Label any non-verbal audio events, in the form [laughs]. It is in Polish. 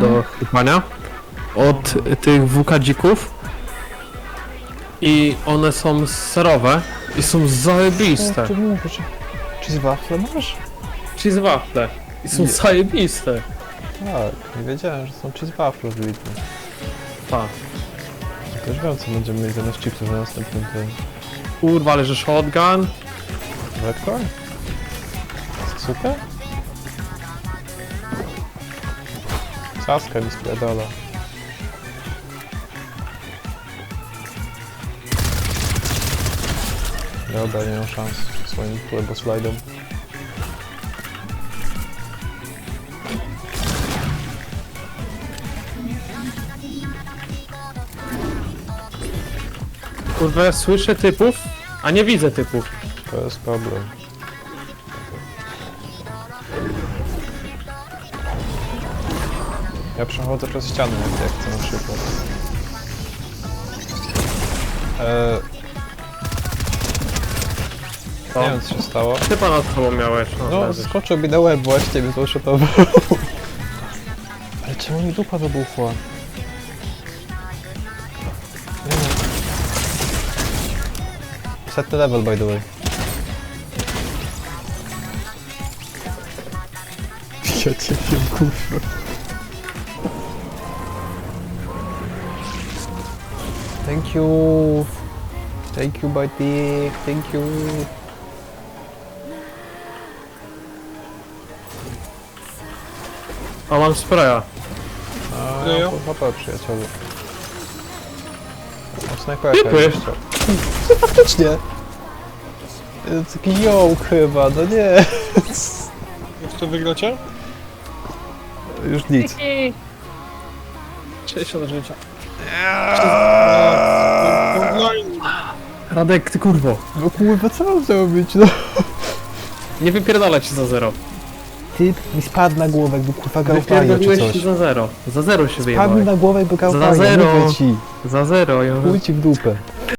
do chupania od tych wukadzików i one są serowe i są zajebiste. Czy mówisz? Czy z wafle masz? Cheese wafle. I są Nie. zajebiste. Tak, nie wiedziałem, że są cheese wafle wybitne. Tak. Też wiem, co będziemy mieli zamiast chipsów na następnym tym. Kurwa, ale że shotgun. Redcorn? Super? Saska mi spiadala. Dobra, nie mam szans swoim turbo slajdem. Kurwa, słyszę typów, a nie widzę typów. To jest problem. Ja przechodzę przez ścianę, jak chcę na przykład. Eee, To. nie wiem co się stało. Typa nad tobą miałeś. No, No, leżysz. skoczył mi na łeb właśnie, mnie złoszotował. Ale czemu mi dupa wybuchła? Setny level, by the way. Ja cię wiem, kurwa. Thank you. Thank you, buddy. Thank you. A mam spraya. Mam HP, przyjacielu. Mam snajperkę Typy. jeszcze. No [laughs] faktycznie! To jest taki ją chyba, no nie. [laughs] Jak to wygracie? Już nic. 60 życia. Online! Radek, ty kurwo. No kurwa, co mam zrobić, no? Nie wypierdalać ci za zero. Typ mi spadł na głowę, jakby kurwa grał czy Wypierdoliłeś coś. ci za zero. Za zero się Spadł mi wyjebałeś. na głowę, jakby grał Za zero. mówię ci. Za zero. Ja... Chuj ci w dupę.